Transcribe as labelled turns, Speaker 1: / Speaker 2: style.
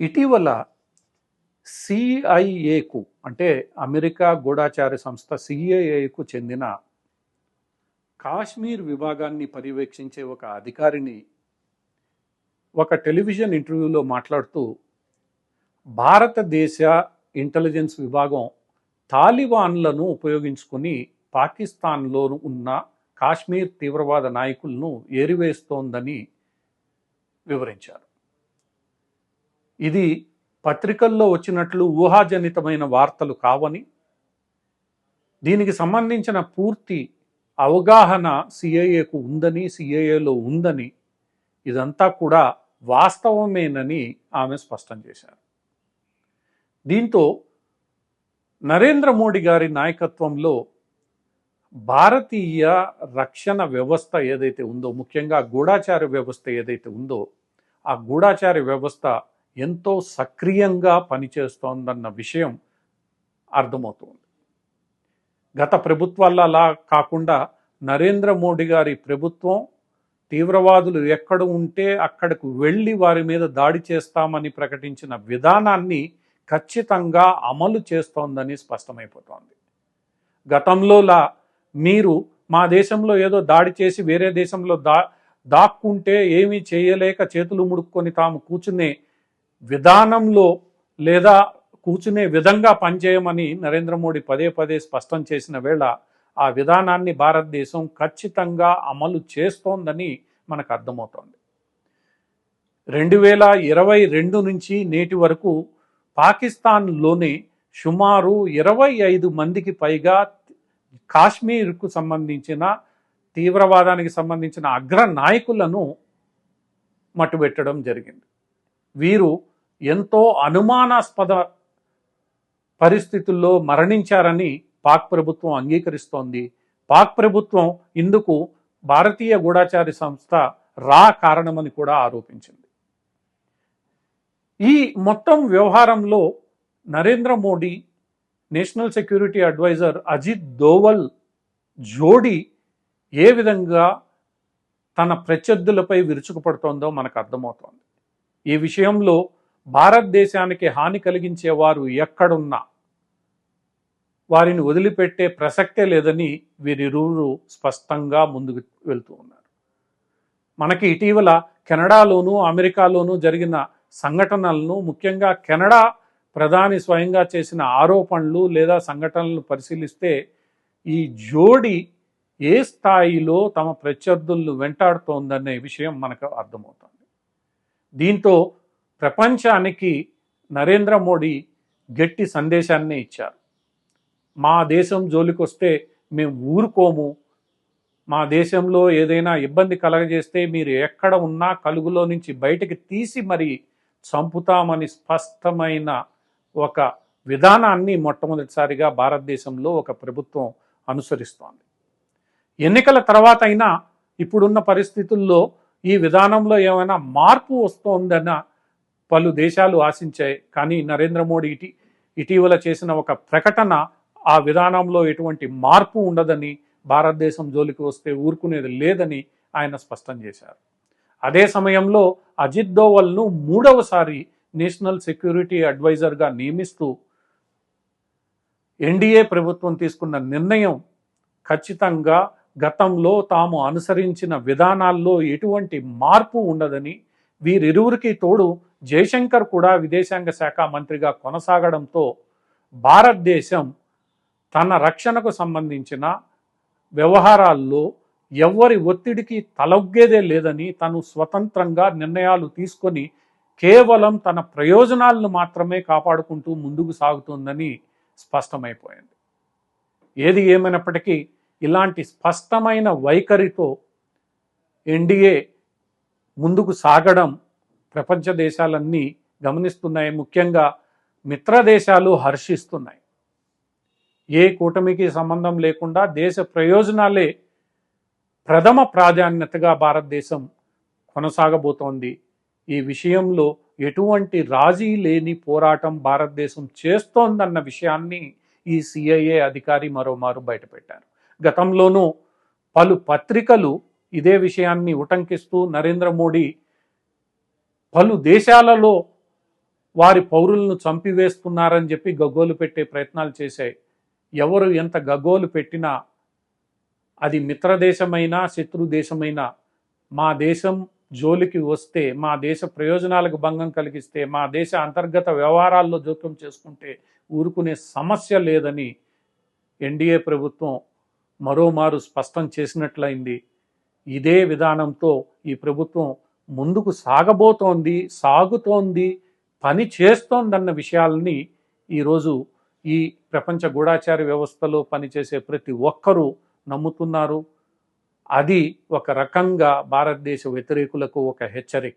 Speaker 1: ఇటీవల సిఐఏకు అంటే అమెరికా గూఢాచార సంస్థ సిఐఏకు చెందిన కాశ్మీర్ విభాగాన్ని పర్యవేక్షించే ఒక అధికారిని ఒక టెలివిజన్ ఇంటర్వ్యూలో మాట్లాడుతూ భారతదేశ ఇంటెలిజెన్స్ విభాగం తాలిబాన్లను ఉపయోగించుకుని పాకిస్తాన్లో ఉన్న కాశ్మీర్ తీవ్రవాద నాయకులను ఏరివేస్తోందని వివరించారు. ఇది పత్రికల్లో వచ్చినట్లు ఊహాజనితమైన వార్తలు కావని దీనికి సంబంధించిన పూర్తి అవగాహన సిఐఏకు ఉందని సిఐఏలో ఉందని ఇదంతా కూడా వాస్తవమేనని ఆమె స్పష్టం చేశారు. దీంతో నరేంద్ర మోడీ గారి నాయకత్వంలో భారతీయ రక్షణ వ్యవస్థ ఏదైతే ఉందో ముఖ్యంగా గూఢాచార వ్యవస్థ ఏదైతే ఉందో ఆ గూఢాచార వ్యవస్థ ఎంతో సక్రియంగా పనిచేస్తోందన్న విషయం అర్థమవుతుంది. గత ప్రభుత్వాలలా కాకుండా నరేంద్ర మోడీ గారి ప్రభుత్వం తీవ్రవాదులు ఎక్కడ ఉంటే అక్కడకు వెళ్ళి వారి మీద దాడి చేస్తామని ప్రకటించిన విధానాన్ని ఖచ్చితంగా అమలు చేస్తోందని స్పష్టమైపోతోంది. గతంలోలా మీరు మా దేశంలో ఏదో దాడి చేసి వేరే దేశంలో దా దాక్కుంటే ఏమీ చేయలేక చేతులు ముడుక్కొని తాము కూర్చునే విధానంలో లేదా కూర్చునే విధంగా పనిచేయమని నరేంద్ర మోడీ పదే పదే స్పష్టం చేసిన వేళ ఆ విధానాన్ని భారతదేశం ఖచ్చితంగా అమలు చేస్తోందని మనకు అర్థమవుతోంది. రెండు వేల ఇరవై రెండు నుంచి నేటి వరకు పాకిస్తాన్లోని సుమారు ఇరవై ఐదు మందికి పైగా కాశ్మీర్కు సంబంధించిన తీవ్రవాదానికి సంబంధించిన అగ్ర నాయకులను మట్టుబెట్టడం జరిగింది. వీరు ఎంతో అనుమానాస్పద పరిస్థితుల్లో మరణించారని పాక్ ప్రభుత్వం అంగీకరిస్తోంది. పాక్ ప్రభుత్వం ఇందుకు భారతీయ గూఢాచారి సంస్థ రా కారణమని కూడా ఆరోపించింది. ఈ మొత్తం వ్యవహారంలో Narendra Modi national security adviser Ajit Doval జోడీ ఏ విధంగా తన ప్రత్యర్థులపై విరుచుకుపడుతోందో మనకు అర్థమవుతోంది. ఈ విషయంలో భారతదేశానికి హాని కలిగించేవారు ఎక్కడున్నా వారిని వదిలిపెట్టే ప్రసక్తే లేదని వీరిరువురు స్పష్టంగా ముందుకు వెళ్తూ ఉన్నారు. మనకి ఇటీవల కెనడాలోనూ అమెరికాలోనూ జరిగిన సంఘటనలను ముఖ్యంగా కెనడా ప్రధాని స్వయంగా చేసిన ఆరోపణలు లేదా సంఘటనలను పరిశీలిస్తే ఈ జోడి ఏ స్థాయిలో తమ ప్రత్యర్థులను వెంటాడుతోందనే విషయం మనకు అర్థమవుతుంది. దీంతో ప్రపంచానికి నరేంద్ర మోడీ గట్టి సందేశాన్ని ఇచ్చారు. మా దేశం జోలికొస్తే మేము ఊరుకోము. మా దేశంలో ఏదైనా ఇబ్బంది కలగజేస్తే మీరు ఎక్కడ ఉన్నా కలుగులో నుంచి బయటకు తీసి మరి చంపుతామని స్పష్టమైన ఒక విధానాన్ని మొట్టమొదటిసారిగా భారతదేశంలో ఒక ప్రభుత్వం అనుసరిస్తోంది. ఎన్నికల తర్వాత అయినా ఇప్పుడున్న పరిస్థితుల్లో ఈ విధానంలో ఏమైనా మార్పు వస్తోందన్న పలు దేశాలు ఆశించాయి. కానీ నరేంద్ర మోడీ ఇటీ ఇటీవల చేసిన ఒక ప్రకటన ఆ విధానంలో ఎటువంటి మార్పు ఉండదని భారతదేశం జోలికి వస్తే ఊరుకునేది లేదని ఆయన స్పష్టం చేశారు. అదే సమయంలో అజిత్ దోవల్ను మూడవసారి నేషనల్ సెక్యూరిటీ అడ్వైజర్గా నియమిస్తూ ఎన్డీఏ ప్రభుత్వం తీసుకున్న నిర్ణయం ఖచ్చితంగా గతంలో తాము అనుసరించిన విధానాల్లో ఎటువంటి మార్పు ఉండదని వీరిరువురికి తోడు జయశంకర్ కూడా విదేశాంగ శాఖ మంత్రిగా కొనసాగడంతో భారతదేశం తన రక్షణకు సంబంధించిన వ్యవహారాల్లో ఎవ్వరి ఒత్తిడికి తలొగ్గేదే లేదని తను స్వతంత్రంగా నిర్ణయాలు తీసుకొని కేవలం తన ప్రయోజనాలను మాత్రమే కాపాడుకుంటూ ముందుకు సాగుతుందని స్పష్టమైపోయింది. ఏది ఏమైనప్పటికీ ఇలాంటి స్పష్టమైన వైఖరితో ఎన్డీఏ ముందుకు సాగడం ప్రపంచ దేశాలన్నీ గమనిస్తున్నాయి. ముఖ్యంగా మిత్ర దేశాలు హర్షిస్తున్నాయి. ఏ కూటమికి సంబంధం లేకుండా దేశ ప్రయోజనాలే ప్రథమ ప్రాధాన్యతగా భారతదేశం కొనసాగబోతోంది. ఈ విషయంలో ఎటువంటి రాజీ లేని పోరాటం భారతదేశం చేస్తోందన్న విషయాన్ని ఈ సిఐఏ అధికారి మరోమారు బయటపెట్టారు. గతంలోనూ పలు పత్రికలు ఇదే విషయాన్ని ఉటంకిస్తూ నరేంద్ర మోడీ పలు దేశాలలో వారి పౌరులను చంపివేస్తున్నారని చెప్పి గగ్గోలు పెట్టే ప్రయత్నాలు చేశాయి. ఎవరు ఎంత గగ్గోలు పెట్టినా అది మిత్రదేశమైనా శత్రు దేశమైనా మా దేశం జోలికి వస్తే మా దేశ ప్రయోజనాలకు భంగం కలిగిస్తే మా దేశ అంతర్గత వ్యవహారాల్లో జోక్యం చేసుకుంటే ఊరుకునే సమస్య లేదని ఎన్డీఏ ప్రభుత్వం మరోమారు స్పష్టం చేసినట్లయింది. ఇదే విధానంతో ఈ ప్రభుత్వం ముందుకు సాగబోతోంది సాగుతోంది పని చేస్తోందన్న విషయాలని ఈరోజు ఈ ప్రపంచ గూఢాచార వ్యవస్థలో పనిచేసే ప్రతి ఒక్కరూ నమ్ముతున్నారు. అది ఒక రకంగా భారతదేశ వ్యతిరేకులకు ఒక హెచ్చరిక.